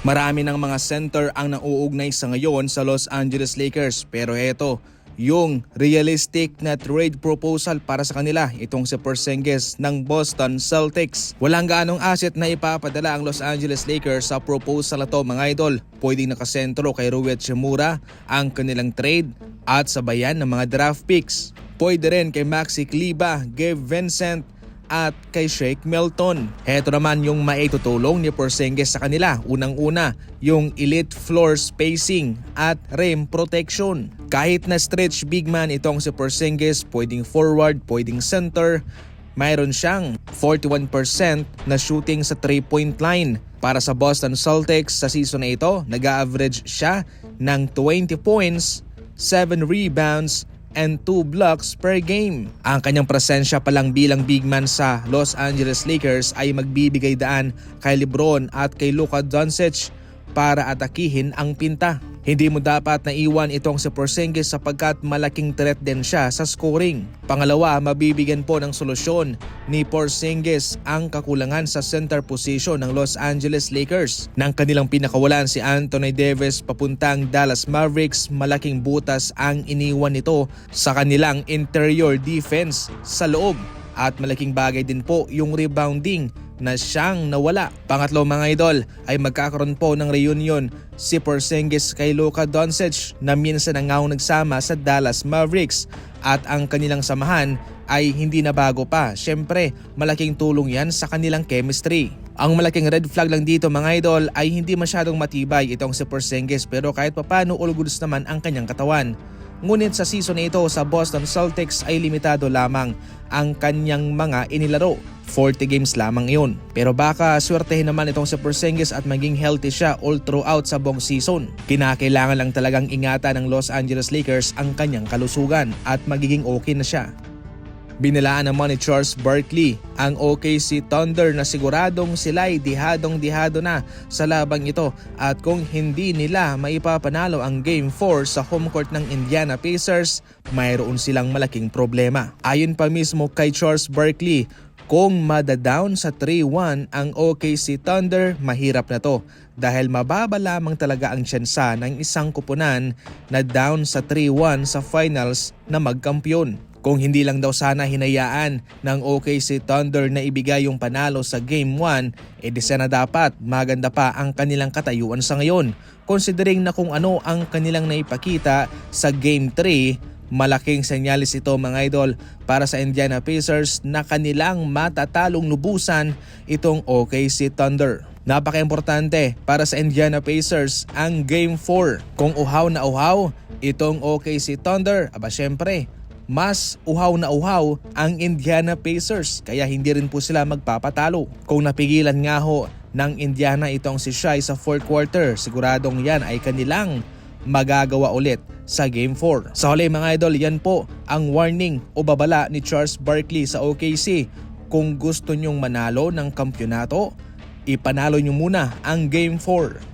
Marami ng mga center ang nauugnay sa ngayon sa Los Angeles Lakers pero eto, yung realistic na trade proposal para sa kanila itong si Porzingis ng Boston Celtics. Walang gaanong asset na ipapadala ang Los Angeles Lakers sa proposal na to mga idol. Pwedeng nakasentro kay Rui Hachimura ang kanilang trade at sabayan ng mga draft picks. Pwede rin kay Maxi Kliba, Gabe Vincent at kay Shake Milton. Heto naman yung maitutulong ni Porzingis sa kanila. Unang-una, yung elite floor spacing at rim protection. Kahit na stretch big man itong si Porzingis, pwedeng forward, pwedeng center, mayroon siyang 41% na shooting sa 3-point line. Para sa Boston Celtics sa season na ito, nag-average siya ng 20 points, 7 rebounds, and 2 blocks per game. Ang kanyang presensya pa lang bilang big man sa Los Angeles Lakers ay magbibigay daan kay Lebron at kay Luka Doncic para atakihin ang pinta. Hindi mo dapat naiwan itong si Porzingis sapagkat malaking threat din siya sa scoring. Pangalawa, mabibigyan po ng solusyon ni Porzingis ang kakulangan sa center position ng Los Angeles Lakers. Nang kanilang pinakawalan si Anthony Davis papuntang Dallas Mavericks, malaking butas ang iniwan nito sa kanilang interior defense sa loob. At malaking bagay din po yung rebounding na siyang nawala. Pangatlo mga idol ay magkakaroon po ng reunion si Porzingis kay Luka Doncic na minsan na nga nagsama sa Dallas Mavericks at ang kanilang samahan ay hindi na bago pa. Siyempre, malaking tulong yan sa kanilang chemistry. Ang malaking red flag lang dito mga idol ay hindi masyadong matibay itong si Porzingis pero kahit papano all goods naman ang kanyang katawan. Ngunit sa season na ito sa Boston Celtics ay limitado lamang ang kanyang mga inilaro. 40 games lamang iyon. Pero baka swertehin naman itong si Porzingis at maging healthy siya all throughout sa buong season. Kinakailangan lang talagang ingatan ng Los Angeles Lakers ang kanyang kalusugan at magiging okay na siya. Binilaan naman ni Charles Barkley ang OKC Thunder na siguradong sila'y dihadong-dihado na sa labang ito at kung hindi nila maipapanalo ang Game 4 sa home court ng Indiana Pacers, mayroon silang malaking problema. Ayon pa mismo kay Charles Barkley, kung madadown sa 3-1 ang OKC Thunder, mahirap na to dahil mababa lamang talaga ang tsansa ng isang kupunan na down sa 3-1 sa finals na magkampiyon. Kung hindi lang daw sana hinayaan ng OKC Thunder na ibigay yung panalo sa Game 1, edi sana dapat maganda pa ang kanilang katayuan sa ngayon. Considering na kung ano ang kanilang naipakita sa Game 3, malaking senyalis ito mga idol para sa Indiana Pacers na kanilang matatalong lubusan itong OKC Thunder. Napaka-importante para sa Indiana Pacers ang Game 4. Kung uhaw na uhaw itong OKC Thunder, aba syempre, mas uhaw na uhaw ang Indiana Pacers kaya hindi rin po sila magpapatalo. Kung napigilan nga ho ng Indiana itong si Shai sa fourth quarter, siguradong yan ay kanilang magagawa ulit sa Game 4. Sa huli mga idol, yan po ang warning o babala ni Charles Barkley sa OKC. Kung gusto nyong manalo ng kampyonato, ipanalo nyo muna ang Game 4.